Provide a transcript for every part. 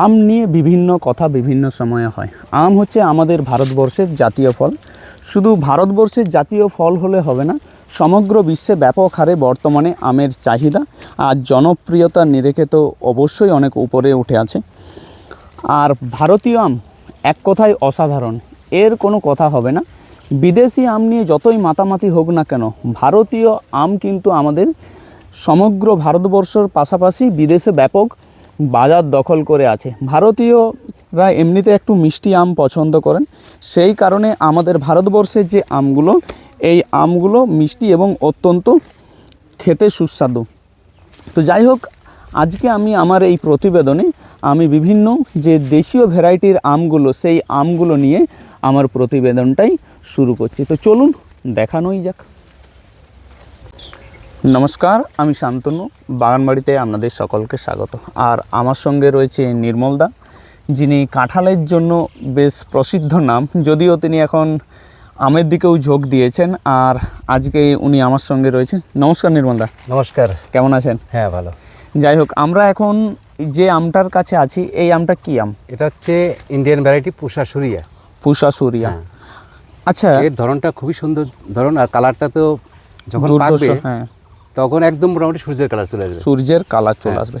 আম নিয়ে বিভিন্ন কথা বিভিন্ন সময়ে হয়। আম হচ্ছে আমাদের ভারতবর্ষের জাতীয় ফল। শুধু ভারতবর্ষের জাতীয় ফল হলে হবে না, সমগ্র বিশ্বে ব্যাপক হারে বর্তমানে আমের চাহিদা আর জনপ্রিয়তার নিরেখে তো অবশ্যই অনেক উপরে উঠে আছে। আর ভারতীয় আম এক কথায় অসাধারণ। এর কোনো কথা হবে না। বিদেশি আম নিয়ে যতই মাতামাতি হোক না কেন, ভারতীয় আম কিন্তু আমাদের সমগ্র ভারতবর্ষর পাশাপাশি বিদেশে ব্যাপক বাজার দখল করে আছে। ভারতীয়রা এমনিতে একটু মিষ্টি আম পছন্দ করেন। সেই কারণে আমাদের ভারতবর্ষের যে আমগুলো, এই আমগুলো মিষ্টি এবং অত্যন্ত খেতে সুস্বাদু। তো যাই হোক, আজকে আমি আমার এই প্রতিবেদনে আমি বিভিন্ন যে দেশীয় ভ্যারাইটির আমগুলো, সেই আমগুলো নিয়ে আমার প্রতিবেদনটাই শুরু করছি। তো চলুন, দেখানোই যাক। নমস্কার আমি শান্তনু বাগানবাড়িতে আপনাদের সকলকে স্বাগত। আর আমার সঙ্গে রয়েছে নির্মলদা যিনি কাঁঠালের জন্য বেশ প্রসিদ্ধ নাম যদিও তিনি এখন আমের দিকেও ঝোঁক দিয়েছেন। আর আজকে উনি আমার সঙ্গে রয়েছেন। নমস্কার নির্মলদা নমস্কার। কেমন আছেন? হ্যাঁ ভালো। যাই হোক আমরা এখন যে আমটার কাছে আছি এই আমটা কি আম? এটা হচ্ছে ইন্ডিয়ান ভ্যারাইটি পুষা সুরিয়া পুষা সুরিয়া হ্যাঁ। আচ্ছা। এর ধরনটা খুবই সুন্দর ধরন আর কালারটা তো যখন পাকবে হ্যাঁ। তখন একদম মোটামুটি সূর্যের কালার চলে আসবে। সূর্যের কালার চলে হ্যাঁ। আসবে।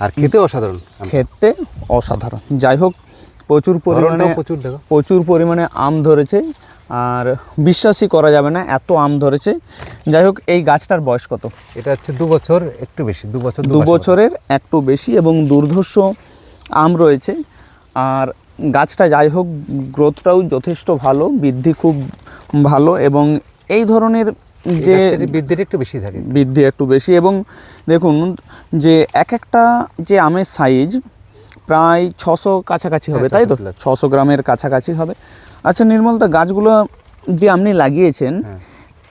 আর খেতে অসাধারণ। খেতে অসাধারণ। যাই হোক প্রচুর পরিমাণে প্রচুর দেখো। প্রচুর পরিমাণে আম ধরেছে। আর বিশ্বাসই করা যাবে না এত আম ধরেছে। যাই হোক এই গাছটার বয়স কত? এটা হচ্ছে দু বছর একটু বেশি দু বছর দু বছরের একটু বেশি এবং দুর্ধর্ষ আম রয়েছে। আর গাছটা যাই হোক গ্রোথটাও যথেষ্ট ভালো বৃদ্ধি খুব ভালো এবং এই ধরনের যে বৃদ্ধির একটু বেশি থাকে। বৃদ্ধি একটু বেশি এবং দেখুন যে এক একটা যে আমের সাইজ প্রায় ছশো কাছাকাছি হবে হ্যাঁ, তাই তো? 600 ছশো গ্রামের কাছাকাছি হবে। আচ্ছা নির্মলদা গাছগুলো যে আপনি লাগিয়েছেন হ্যাঁ।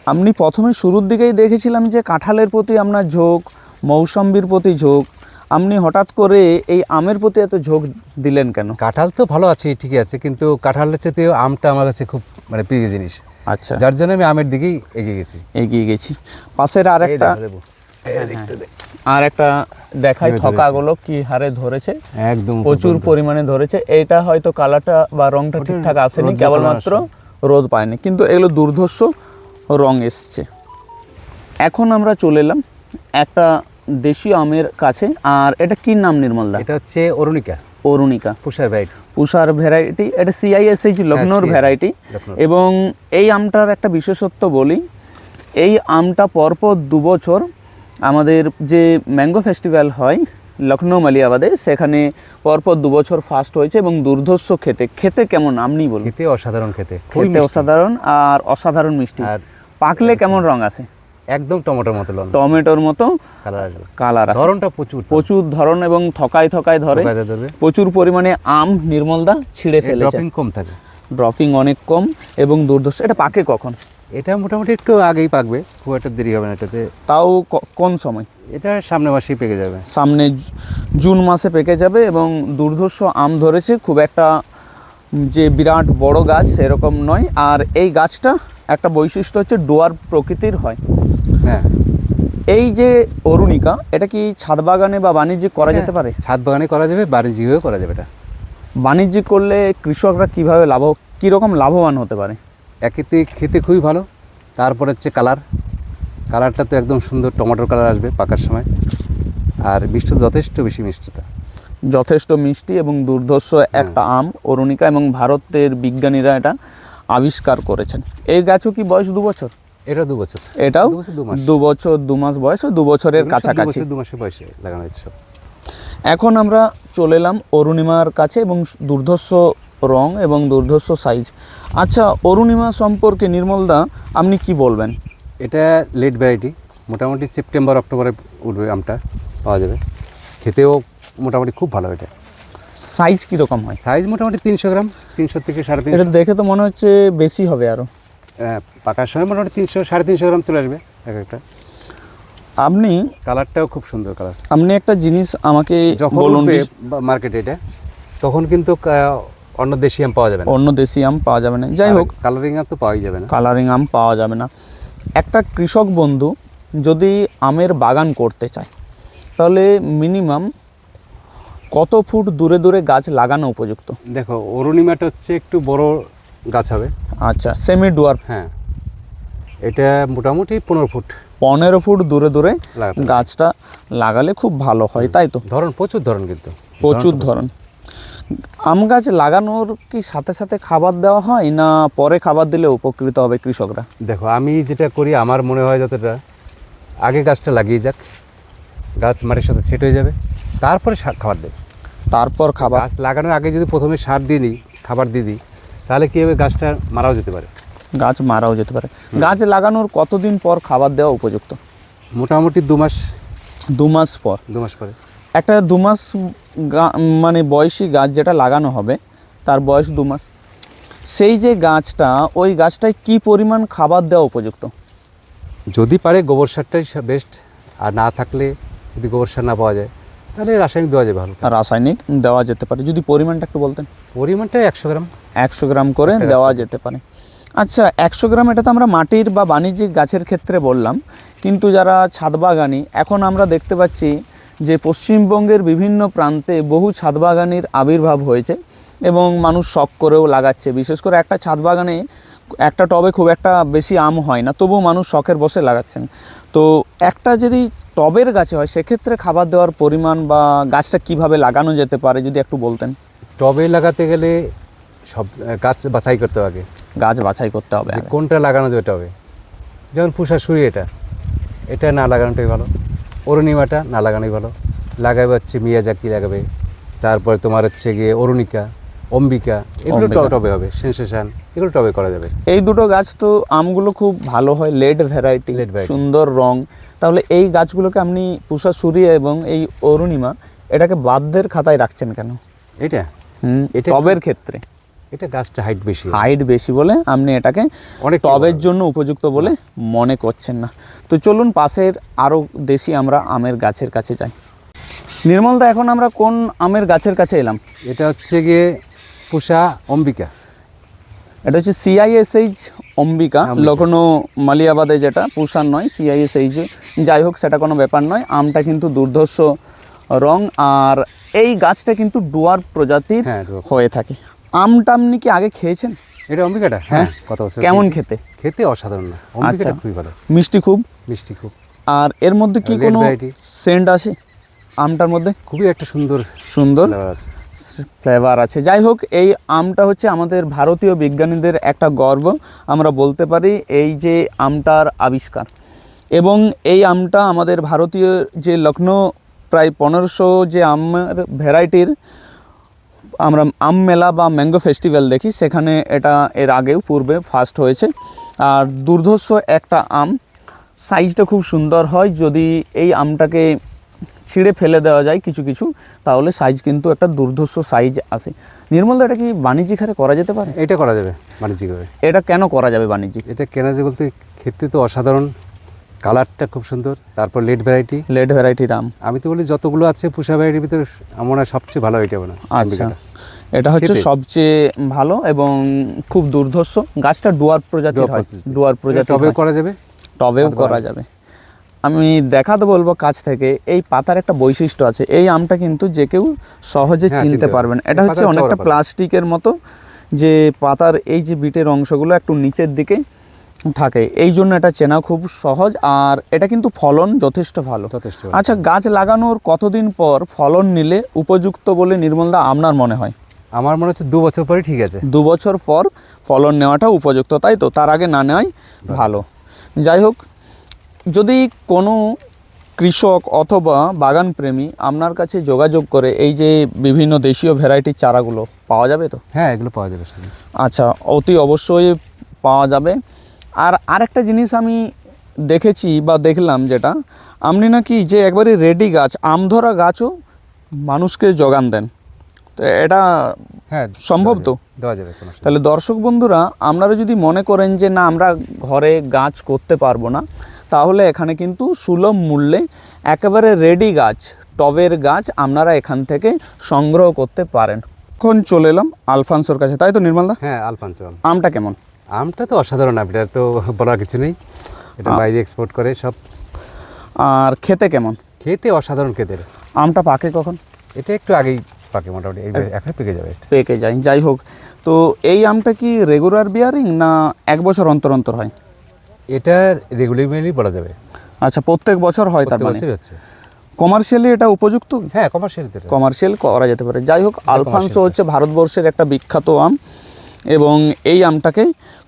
আপনি প্রথমে শুরুর দিকেই দেখেছিলাম যে কাঁঠালের প্রতি আপনার ঝোঁক মৌসম্বির প্রতি ঝোঁক আপনি হঠাৎ করে এই আমের প্রতি এত ঝোঁক দিলেন কেন? কাঁঠাল তো ভালো আছে ঠিকই আছে কিন্তু কাঁঠালের চেয়েও আমটা আমার কাছে খুব মানে প্রিয় জিনিস। আচ্ছা। যার জন্য আমি আমের দিকেই এগিয়ে গেছি। এগিয়ে গেছি। পাশের আর একটা। এই আর একটা দেখাই। থকাগুলো কি হারে ধরেছে। একদম প্রচুর পরিমাণে ধরেছে। এটা হয়তো কালারটা বা রংটা ঠিকঠাক আসেনি কেবলমাত্র রোদ পায়নি। কিন্তু এগুলো দুর্ধর্ষ রং এসছে। এখন আমরা চলে এলাম একটা দেশীয় আমের কাছে। আর এটা কি নাম নির্মলদা? এটা হচ্ছে অরুণিকা। অরুণিকা পুষার ভ্যারাইটি পুষার ভ্যারাইটি এটা সিআইএসএইচ লখনৌর ভ্যারাইটি এবং এই আমটার একটা বিশেষত্ব বলি এই আমটা পরপর দু বছর আমাদের যে ম্যাঙ্গো ফেস্টিভ্যাল হয় লখনৌ মালিয়াবাদে সেখানে পরপর দু বছর ফার্স্ট হয়েছে এবং দুর্ধর্ষ খেতে। খেতে কেমন? আপনি বলুন। খেতে অসাধারণ খেতে। খেতে অসাধারণ আর অসাধারণ মিষ্টি। আর পাকলে কেমন রং আসে একদম টমেটোর মতো টমেটোর মতো কালার ধরনটা প্রচুর প্রচুর ধরন এবং থকায় থকায় ধরে প্রচুর পরিমাণে আম নির্মলদা ছিঁড়ে ফেলে ড্রপিং কম থাকে। ড্রপিং অনেক কম এবং দুর্ধর্ষ। এটা পাকে কখন? এটা মোটামুটি একটু আগেই পাকবে। খুব একটা দেরি হবে না এটাতে। তাও কোন সময়? এটা সামনে মাসেই পেকে যাবে। সামনে জুন মাসে পেকে যাবে এবং দুর্ধর্ষ আম ধরেছে। খুব একটা যে বিরাট বড় গাছ সেরকম নয়। আর এই গাছটা একটা বৈশিষ্ট্য হচ্ছে ডোয়ার প্রকৃতির হয়। হ্যাঁ। এই যে অরুণিকা এটা কি ছাদ বাগানে বা বাণিজ্যিক করা যেতে পারে? ছাদ বাগানে করা যাবে বাণিজ্যিকও করা যাবে এটা। বাণিজ্যিক করলে কৃষকরা কীভাবে লাভ কীরকম লাভবান হতে পারে? একেতে খেতে খুবই ভালো। তারপর হচ্ছে কালার। কালারটা তো একদম সুন্দর টমেটোর কালার আসবে পাকার সময়। আর মিষ্টি যথেষ্ট বেশি মিষ্টিটা যথেষ্ট মিষ্টি এবং দুর্ধর্ষ একটা আম অরুণিকা এবং ভারতের বিজ্ঞানীরা এটা আবিষ্কার করেছেন। এই গাছও কি বয়স দু বছর? এটা দু বছর। এটাও দু বছর দু মাস। বয়স ও দু বছরের কাছাকাছি। দু মাসের বয়সে লাগানো হয়েছে এখন আমরা চলে এলাম অরুণিমার কাছে এবং দুর্ধর্ষ রং এবং দুর্ধর্ষ সাইজ আচ্ছা অরুণিমা সম্পর্কে নির্মলদা আপনি কি বলবেন? এটা লেট ভ্যারাইটি মোটামুটি সেপ্টেম্বর অক্টোবরে উঠবে আমটা পাওয়া যাবে। খেতেও মোটামুটি খুব ভালো এটা। সাইজ কীরকম হয়? সাইজ মোটামুটি তিনশো গ্রাম তিনশো থেকে সাড়ে এটা তিনশো দেখে তো মনে হচ্ছে বেশি হবে আরও পাকার সময় মোটামুটি তিনশো সাড়ে তিনশো গ্রাম চলে আসবে এক একটা। আপনি কালারটাও খুব সুন্দর কালার। আপনি একটা জিনিস আমাকে যখন মার্কেটে এটা তখন কিন্তু অন্য দেশি আম পাওয়া যাবে না। অন্য দেশি আম পাওয়া যাবে না। যাই হোক। কালারিং আম তো পাওয়াই যাবে না। কালারিং আম পাওয়া যাবে না। একটা কৃষক বন্ধু যদি আমের বাগান করতে চায় তাহলে মিনিমাম কত ফুট দূরে দূরে গাছ লাগানো উপযুক্ত? দেখো অরুণিমাটা হচ্ছে একটু বড় গাছ হবে। আচ্ছা সেমি ডুয়ার হ্যাঁ। এটা মোটামুটি পনেরো ফুট। পনেরো ফুট দূরে দূরে গাছটা লাগালে খুব ভালো হয় তাই তো? ধরন প্রচুর ধরন কিন্তু। প্রচুর ধরন আম গাছ লাগানোর কি সাথে সাথে খাবার দেওয়া হয় না পরে খাবার দিলে উপকৃত হবে কৃষকরা? দেখো আমি যেটা করি আমার মনে হয় যতটা আগে গাছটা লাগিয়ে যাক। গাছ মাটির সাথে সেট হয়ে যাবে। তারপরে সার খাবার দেবে। তারপর খাবার। গাছ লাগানোর আগে যদি প্রথমে সার দিয়ে দিই খাবার দিয়ে দিই তাহলে কী হবে গাছটা মারাও যেতে পারে? গাছ মারাও যেতে পারে। গাছ লাগানোর কতদিন পর খাবার দেওয়া উপযুক্ত? মোটামুটি দু মাস। দু মাস পর। দু মাস পরে। একটা দু মাস মানে বয়সী গাছ যেটা লাগানো হবে তার বয়স দু মাস। সেই যে গাছটা ওই গাছটায় কি পরিমাণ খাবার দেওয়া উপযুক্ত? যদি পারে গোবর সারটাই বেস্ট আর না থাকলে যদি গোবর সার না পাওয়া যায় তাহলে রাসায়নিক দেওয়া যায় ভালো। রাসায়নিক দেওয়া যেতে পারে। যদি পরিমাণটা একটু বলতেন। পরিমাণটা একশো গ্রাম। একশো গ্রাম করে দেওয়া যেতে পারে। আচ্ছা একশো গ্রাম এটা তো আমরা মাটির বা বাণিজ্যিক গাছের ক্ষেত্রে বললাম কিন্তু যারা ছাদ বাগানি এখন আমরা দেখতে পাচ্ছি যে পশ্চিমবঙ্গের বিভিন্ন প্রান্তে বহু ছাদ বাগানির আবির্ভাব হয়েছে এবং মানুষ শখ করেও লাগাচ্ছে। বিশেষ করে একটা ছাদ বাগানে একটা টবে খুব একটা বেশি আম হয় না তবুও মানুষ শখের বসে লাগাচ্ছেন। তো একটা যদি টবের গাছে হয় সেক্ষেত্রে খাবার দেওয়ার পরিমাণ বা গাছটা কীভাবে লাগানো যেতে পারে যদি একটু বলতেন। টবে লাগাতে গেলে সব গাছ বাছাই করতে হবে আগে। গাছ বাছাই করতে হবে কোনটা লাগানো যাবে হবে। যেমন পুষা সুরি এটা। এটা না লাগানোটাই ভালো। অরুণিমাটা না লাগানোই ভালো। লাগাবে হচ্ছে মিয়াজাকি লাগাবে। তারপরে তোমার হচ্ছে গিয়ে অরুণিকা অম্বিকা এগুলো। টবে হবে সেন্সেশন এগুলো টবে করা যাবে। এই দুটো গাছ তো আমগুলো খুব ভালো হয় লেড ভ্যারাইটি। সুন্দর রং। তাহলে এই গাছগুলোকে আপনি পুষা সুরিয়া এবং এই অরুণিমা এটাকে বাধ্যের খাতায় রাখছেন কেন? এটা হুম এটা টবের ক্ষেত্রে। এটা গাছটা হাইট বেশি হাইট বেশি বলে আপনি এটাকে অনেক টবের জন্য উপযুক্ত বলে মনে করছেন না। তো চলুন পাশের আরও দেশি আমরা আমের গাছের কাছে যাই। নির্মলদা এখন আমরা কোন আমের গাছের কাছে এলাম? এটা হচ্ছে গিয়ে পুষা অম্বিকা। এটা হচ্ছে সিআইএসএইচ অম্বিকা। লখনৌ মালিয়াবাদে যেটা পুষার নয় সিআইএসএইচ যাই হোক সেটা কোনো ব্যাপার নয়। আমটা কিন্তু দুর্ধর্ষ রং আর এই গাছটা কিন্তু ডুয়ার প্রজাতির হ্যাঁ, হয়ে থাকে। আমটা আপনি কি আগে খেয়েছেন? এটা অম্বিকাটা? হ্যাঁ। হ্যাঁ। কত বছর কেমন খেতে? খেতে অসাধারণ না। অম্বিকাটা আচ্ছা। খুবই ভালো। মিষ্টি খুব? মিষ্টি খুব। আর এর মধ্যে কি কোনো সেন্ট আছে আমটার মধ্যে? খুবই একটা সুন্দর সুন্দর ফ্লেভার আছে। ফ্লেভার আছে। যাই হোক এই আমটা হচ্ছে আমাদের ভারতীয় বিজ্ঞানীদের একটা গর্ব। আমরা বলতে পারি এই যে আমটার আবিষ্কার। এবং এই আমটা আমাদের ভারতীয় যে লখনৌ প্রায় পনেরোশো যে আমের ভ্যারাইটির আমরা আম মেলা বা ম্যাঙ্গো ফেস্টিভ্যাল দেখি সেখানে এটা এর আগেও পূর্বে ফার্স্ট হয়েছে। আর দুর্ধর্ষ একটা আম সাইজটা খুব সুন্দর হয় যদি এই আমটাকে ছিঁড়ে ফেলে দেওয়া যায় কিছু কিছু তাহলে সাইজ কিন্তু একটা দুর্ধর্ষ সাইজ আসে নির্মল এটা কি বাণিজ্যিক হারে করা যেতে পারে? এটা করা যাবে বাণিজ্যিকভাবে। এটা কেন করা যাবে বাণিজ্যিক? এটা কেনা যায় বলতে খেতে তো অসাধারণ। কালারটা খুব সুন্দর তারপর লেট ভ্যারাইটি লেড ভ্যারাইটির আম আমি তো বলি যতগুলো আছে পুষা ভ্যারাইটির ভিতরে আমার সবচেয়ে ভালো এটা মনে আচ্ছা। এটা হচ্ছে সবচেয়ে ভালো এবং খুব দুর্ধর্ষ। গাছটা ডুয়ার প্রজাতির ডুয়ার হয়। ডুয়ার এটা প্রজাতির টবেও করা যাবে? টবেও করা যাবে। আমি দেখাতে বলব কাছ থেকে এই পাতার একটা বৈশিষ্ট্য আছে। এই আমটা কিন্তু যে কেউ সহজে হ্যাঁ, চিনতে চিনতে পারবেন। এটা হচ্ছে অনেকটা প্লাস্টিকের মতো যে পাতার এই যে বিটের অংশগুলো একটু নিচের দিকে থাকে। এই জন্য এটা চেনা খুব সহজ আর এটা কিন্তু ফলন যথেষ্ট ভালো। যথেষ্ট আচ্ছা গাছ লাগানোর কতদিন পর ফলন নিলে উপযুক্ত বলে নির্মলদা আপনার মনে হয়? আমার মনে হচ্ছে দু বছর পরে ঠিক আছে। দু বছর পর ফলন নেওয়াটা উপযুক্ত তাই তো? তার আগে না নেওয়াই ভালো। যাই হোক যদি কোনো কৃষক অথবা বাগান প্রেমী আপনার কাছে যোগাযোগ করে এই যে বিভিন্ন দেশীয় ভ্যারাইটির চারাগুলো পাওয়া যাবে তো? হ্যাঁ এগুলো পাওয়া যাবে আচ্ছা অতি অবশ্যই পাওয়া যাবে। আর আরেকটা জিনিস আমি দেখেছি বা দেখলাম যেটা আপনি নাকি যে একবারে রেডি গাছ আমধরা গাছও মানুষকে যোগান দেন। তো এটা হ্যাঁ সম্ভব তো? দেওয়া যাবে তাহলে দর্শক বন্ধুরা আপনারা যদি মনে করেন যে না আমরা ঘরে গাছ করতে পারব না তাহলে এখানে কিন্তু সুলভ মূল্যে একেবারে রেডি গাছ টবের গাছ আপনারা এখান থেকে সংগ্রহ করতে পারেন। এখন চলে এলাম আলফানসোর কাছে তাই তো নির্মলদা? হ্যাঁ আলফানচল আমটা কেমন? আমটা তো অসাধারণ এটা তো বলার কিছু নেই। এটা বাইরে এক্সপোর্ট করে সব। আর খেতে কেমন? খেতে অসাধারণ খেতে। আমটা পাকে কখন? এটা একটু আগেই পাকে মোটামুটি এখন পেকে যাবে। পেকে যায় যাই হোক। তো এই আমটা কি রেগুলার বিয়ারিং না এক বছর অন্তর অন্তর হয়? এটা রেগুলারলি বলা যাবে। আচ্ছা প্রত্যেক বছর হয় তার মানে? হচ্ছে। কমার্শিয়ালি এটা উপযুক্ত? হ্যাঁ কমার্শিয়াল কমার্শিয়াল করা যেতে পারে। যাই হোক আলফানসো হচ্ছে ভারতবর্ষের একটা বিখ্যাত আম। এবং এই আমটাকে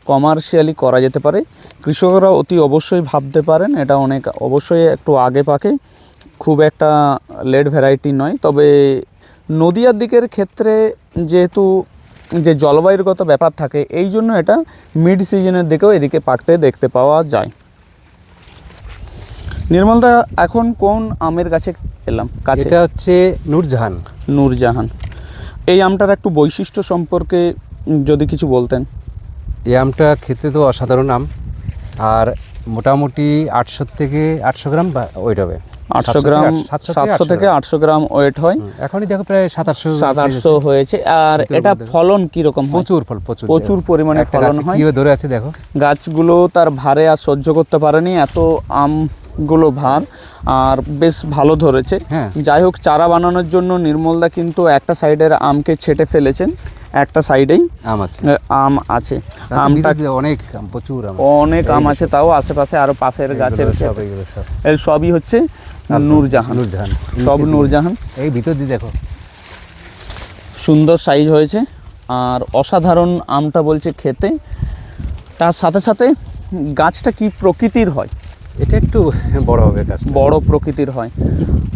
কমার্শিয়ালি করা যেতে পারে। কৃষকরা অতি অবশ্যই ভাবতে পারেন এটা অনেক অবশ্যই একটু আগে পাকে। খুব একটা লেট ভ্যারাইটি নয় তবে নদিয়ার দিকের ক্ষেত্রে যেহেতু যে জলবায়ুরগত ব্যাপার থাকে এই জন্য এটা মিড সিজনের দিকেও এদিকে পাকতে দেখতে পাওয়া যায়। নির্মলদা এখন কোন আমের কাছে এলাম? কাছে? এটা হচ্ছে নূরজাহান। নূরজাহান। এই আমটার একটু বৈশিষ্ট্য সম্পর্কে যদি কিছু বলতেন। এই আমটা খেতে তো অসাধারণ আম। আর মোটামুটি আটশো থেকে আটশো গ্রাম বা ওয়েট হবে। আটশো গ্রাম সাতশো থেকে আটশো গ্রাম। ওয়েট হয়। এখনই দেখো প্রায় সাতাশশো সাত আটশো হয়েছে। আর এটা ফলন কীরকম প্রচুর ফল প্রচুর। প্রচুর পরিমাণে ফলন হয়। ধরে আছে দেখো। গাছগুলো তার ভারে আর সহ্য করতে পারেনি এত আমগুলো ভার আর বেশ ভালো ধরেছে। হ্যাঁ। যাই হোক চারা বানানোর জন্য নির্মলদা কিন্তু একটা সাইডের আমকে ছেটে ফেলেছেন। একটা সাইডেই আম আছে। আম আছে। আমটা অনেক আম প্রচুর আম অনেক আম আছে তাও আশেপাশে আরও পাশের গাছের সব এগুলো সব। এই সবই হচ্ছে নূরজাহান। নূরজাহান। সব নূরজাহান। এই ভিতর দিয়ে দেখো। সুন্দর সাইজ হয়েছে। আর অসাধারণ আমটা বলছে খেতে। তার সাথে সাথে গাছটা কি প্রকৃতির হয়? এটা একটু বড় হবে গাছ বড় প্রকৃতির হয়।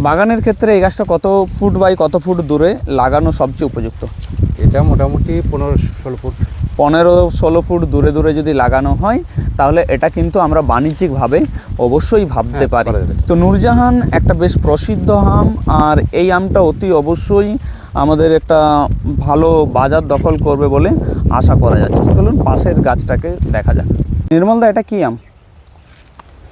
বাগানের ক্ষেত্রে এই গাছটা কত ফুট বাই কত ফুট দূরে লাগানো সবচেয়ে উপযুক্ত? এটা মোটামুটি পনেরো ষোলো ফুট। পনেরো ষোলো ফুট দূরে দূরে যদি লাগানো হয় তাহলে এটা কিন্তু আমরা বাণিজ্যিকভাবে অবশ্যই ভাবতে হ্যাঁ, পারি। তো নূরজাহান একটা বেশ প্রসিদ্ধ আম আর এই আমটা অতি অবশ্যই আমাদের একটা ভালো বাজার দখল করবে বলে আশা করা যাচ্ছে। চলুন পাশের গাছটাকে দেখা যাক। নির্মলদা এটা কি আম?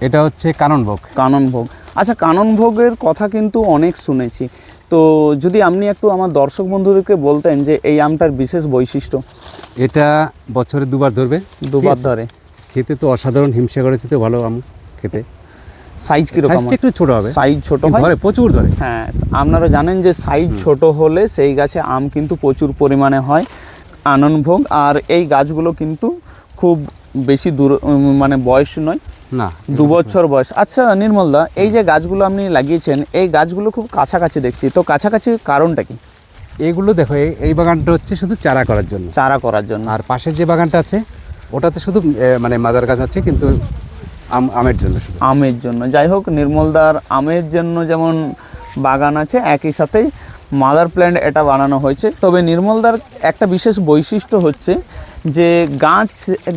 এটা হচ্ছে কাননভোগ কাননভোগ আচ্ছা কাননভোগের কথা কিন্তু অনেক শুনেছি। তো যদি আপনি একটু আমার দর্শক বন্ধুদেরকে বলতেন যে এই আমটার বিশেষ বৈশিষ্ট্য। এটা বছরে দুবার ধরবে। দুবার ধরে। খেতে তো অসাধারণ হিমসা করেছে তো ভালো আম খেতে। সাইজ কীরকম একটু ছোট হবে। সাইজ ছোট ধরে প্রচুর ধরে। হ্যাঁ আপনারা জানেন যে সাইজ ছোট হলে সেই গাছে আম কিন্তু প্রচুর পরিমাণে হয়। আনন্দভোগ আর এই গাছগুলো কিন্তু খুব বেশি দূর মানে বয়স নয়। না। দু বছর বয়স। আচ্ছা নির্মলদা এই যে গাছগুলো আপনি লাগিয়েছেন এই গাছগুলো খুব কাছাকাছি দেখছি। তো কাছাকাছি কারণটা কি? এইগুলো দেখো এই- বাগানটা হচ্ছে শুধু চারা করার জন্য। চারা করার জন্য। আর পাশের যে বাগানটা আছে ওটাতে শুধু মানে মাদার গাছ আছে কিন্তু আম আমের জন্য আমের জন্য। যাই হোক নির্মলদার আমের জন্য যেমন বাগান আছে একই সাথে মাদার প্ল্যান্ট এটা বানানো হয়েছে। তবে নির্মলদার একটা বিশেষ বৈশিষ্ট্য হচ্ছে যে গাছ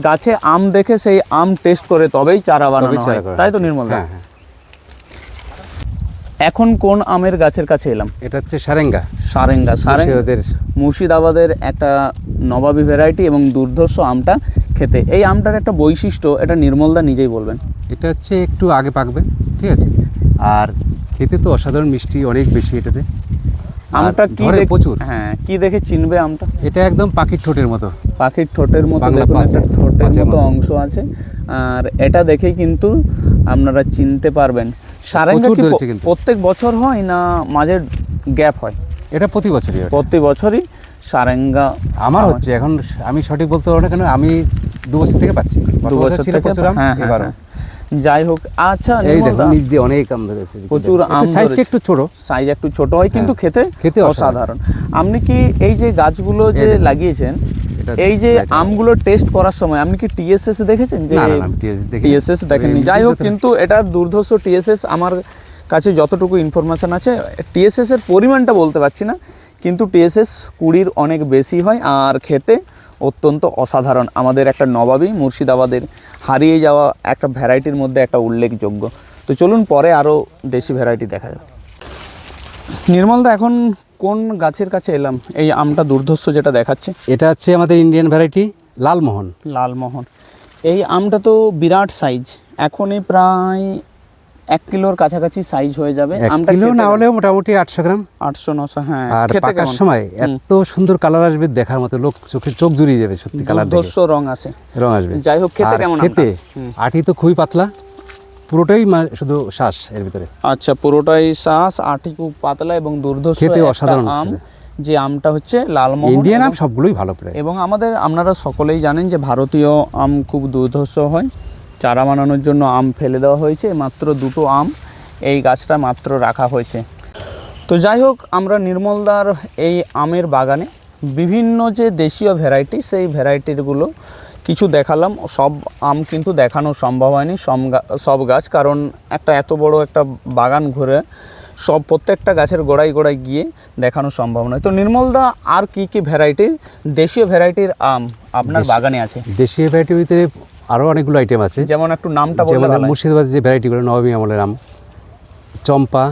গাছে আম দেখে সেই আম টেস্ট করে তবেই চারা বানানো হয়। তাই তো। নির্মলদা হ্যাঁ হ্যাঁ। এখন কোন আমের গাছের কাছে এলাম? এটা হচ্ছে সারেঙ্গা। সারেঙ্গা সারেঙ্গা। ওদের মুর্শিদাবাদের একটা নবাবী ভ্যারাইটি এবং দুর্ধর্ষ আমটা খেতে। এই আমটার একটা বৈশিষ্ট্য এটা নির্মলদা নিজেই বলবেন। এটা হচ্ছে একটু আগে পাকবে ঠিক আছে? আর খেতে তো অসাধারণ মিষ্টি অনেক বেশি এটাতে। আমটা কি প্রচুর। হ্যাঁ কি দেখে চিনবে আমটা? এটা একদম পাখির ঠোঁটের মতো। পাখির ঠোঁটের মতো দেখুন একটা ঠোঁটের মতো। অংশ আছে। আর এটা দেখেই কিন্তু আপনারা চিনতে পারবেন। সারেঙ্গা কি। প্রত্যেক বছর হয় না মাঝে গ্যাপ হয়? এটা প্রতি বছরই হয়। প্রতি বছরই সারেঙ্গা আমার হচ্ছে এখন আমি সঠিক বলতে পারব না কেন আমি দু বছর থেকে পাচ্ছি। দু বছর থেকে হ্যাঁ, হ্যাঁ, এবারও। যাই হোক আচ্ছা এই দেখো নিচ দিয়ে অনেক আম ধরেছে প্রচুর আম সাইজটা একটু ছোট। সাইজ একটু ছোট হয় কিন্তু হ্যাঁ, খেতে খেতে অসাধারণ। আপনি কি এই যে গাছগুলো যে লাগিয়েছেন এই যে এটা- আমগুলো টেস্ট করার সময় আপনি কি টিএসএস দেখেছেন যে। টিএসএস দেখেননি। যাই হোক কিন্তু এটার দুর্ধর্ষ টিএসএস আমার কাছে যতটুকু ইনফরমেশন আছে টিএসএস এর পরিমাণটা বলতে পারছি না কিন্তু টিএসএস কুড়ির অনেক বেশি হয় আর খেতে অত্যন্ত অসাধারণ। আমাদের একটা নবাবী মুর্শিদাবাদের হারিয়ে যাওয়া একটা ভ্যারাইটির মধ্যে একটা উল্লেখযোগ্য। তো চলুন পরে আরও দেশি ভ্যারাইটি দেখা যাবে নির্মলদা এখন কোন গাছের কাছে এলাম? এই আমটা দুর্ধর্ষ যেটা দেখাচ্ছে। এটা হচ্ছে আমাদের ইন্ডিয়ান ভ্যারাইটি লালমোহন। লালমোহন। এই আমটা তো বিরাট সাইজ এখনই প্রায় এক কিলোর কাছাকাছি সাইজ হয়ে যাবে। আমটা কিলো না হলেও মোটামুটি আটশো গ্রাম। আটশো নশো হ্যাঁ আর পাকার সময় এত সুন্দর কালার আসবে দেখার মতো লোক চোখে চোখ জুড়িয়ে যাবে সত্যি কালার দুর্ধর্ষ রং আছে। রং আসবে। যাই হোক খেতে কেমন খেতে আটি তো খুবই পাতলা পুরোটাই শুধু শ্বাস এর ভিতরে। আচ্ছা পুরোটাই শ্বাস আটি খুব পাতলা এবং দুর্ধর্ষ খেতে অসাধারণ আম যে আমটা হচ্ছে লালমোহন ইন্ডিয়ান আম সবগুলোই ভালো প্রায়। এবং আমাদের আপনারা সকলেই জানেন যে ভারতীয় আম খুব দুর্ধর্ষ হয়। চারা বানানোর জন্য আম ফেলে দেওয়া হয়েছে মাত্র দুটো আম এই গাছটা মাত্র রাখা হয়েছে। তো যাই হোক আমরা নির্মলদার এই আমের বাগানে বিভিন্ন যে দেশীয় ভ্যারাইটি সেই ভ্যারাইটিগুলো কিছু দেখালাম। সব আম কিন্তু দেখানো সম্ভব হয়নি সব সব গাছ কারণ একটা এত বড় একটা বাগান ঘুরে সব প্রত্যেকটা গাছের গোড়ায় গোড়ায় গিয়ে দেখানো সম্ভব নয়। তো নির্মলদা আর কি কি ভ্যারাইটির দেশীয় ভ্যারাইটির আম আপনার বাগানে আছে? দেশীয় ভ্যারাইটির ভিতরে আরও অনেকগুলো আইটেম আছে। যেমন একটু নামটা যেমন মুর্শিদাবাদের যে ভ্যারাইটিগুলো নবমী আমলের আম চম্পা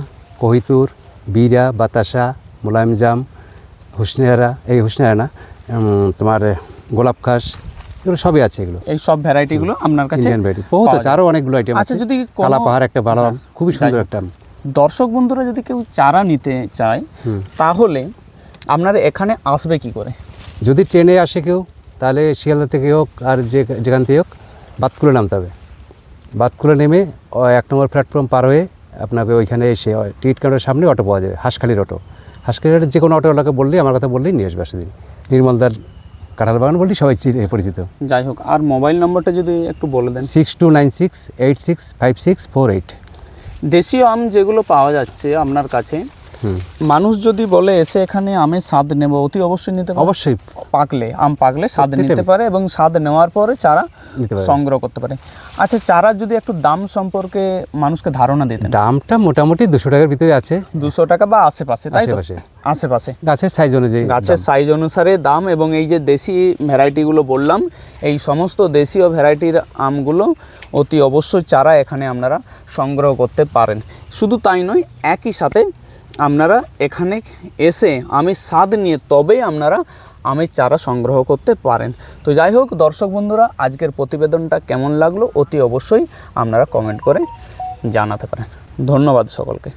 কহিতুর বীরা বাতাসা মোলায়েমজাম হুসনেহারা এই হুসনেহারা না তোমার গোলাপ খাস এগুলো সবই আছে এগুলো। এই সব ভ্যারাইটিগুলো আপনার কাছে ইন্ডিয়ান ভ্যারাইটি বহুত আছে আরও অনেকগুলো আইটেম আচ্ছা, আছে। যদি কালা পাহাড় একটা ভালো আম হ্যাঁ, খুবই সুন্দর একটা আম। দর্শক বন্ধুরা যদি কেউ চারা নিতে চায় তাহলে আপনারা এখানে আসবে কি করে? যদি ট্রেনে আসে কেউ তাহলে শিয়ালদা থেকে হোক আর যে যেখান থেকে হোক বাতকুলে নামতে হবে। বাতকুলে নেমে এক নম্বর প্ল্যাটফর্ম পার হয়ে আপনাকে ওইখানে এসে টিকিট কাউন্টারের সামনে অটো পাওয়া যাবে হাঁসখালির অটো। হাঁসখালির যে কোনো অটোওয়ালাকে বললেই আমার কথা বললেই নিয়ে আসবে সেদিন নির্মলদার কাঁঠাল বাগান বললেই সবাই চিনে পরিচিত। যাই হোক আর মোবাইল নম্বরটা যদি একটু বলে দেন। Six two nine six eight six five six four eight দেশীয় আম যেগুলো পাওয়া যাচ্ছে আপনার কাছে মানুষ যদি বলে এসে এখানে আমের স্বাদ নেব অতি অবশ্যই নিতে পারে। অবশ্যই। পাকলে আম পাকলে স্বাদ নিতে পারে এবং স্বাদ নেওয়ার পরে চারা সংগ্রহ করতে পারে। আচ্ছা চারার যদি একটু দাম সম্পর্কে মানুষকে ধারণা দিতে দামটা মোটামুটি দুশো টাকার ভিতরে আছে। দুশো টাকা বা আশেপাশে তাই তো? আশেপাশে। গাছের সাইজ অনুযায়ী গাছের সাইজ অনুসারে দাম এবং এই যে দেশি ভ্যারাইটিগুলো বললাম এই সমস্ত দেশীয় ভ্যারাইটির আমগুলো অতি অবশ্যই চারা এখানে আপনারা সংগ্রহ করতে পারেন। শুধু তাই নয় একই সাথে আপনারা এখানে এসে আমি স্বাদ নিয়ে তবেই আপনারা আমি চারা সংগ্রহ করতে পারেন। তো যাই হোক, দর্শক বন্ধুরা, আজকের প্রতিবেদনটা কেমন লাগল অতি অবশ্যই আপনারা কমেন্ট করে জানাতে পারেন। ধন্যবাদ সকলকে।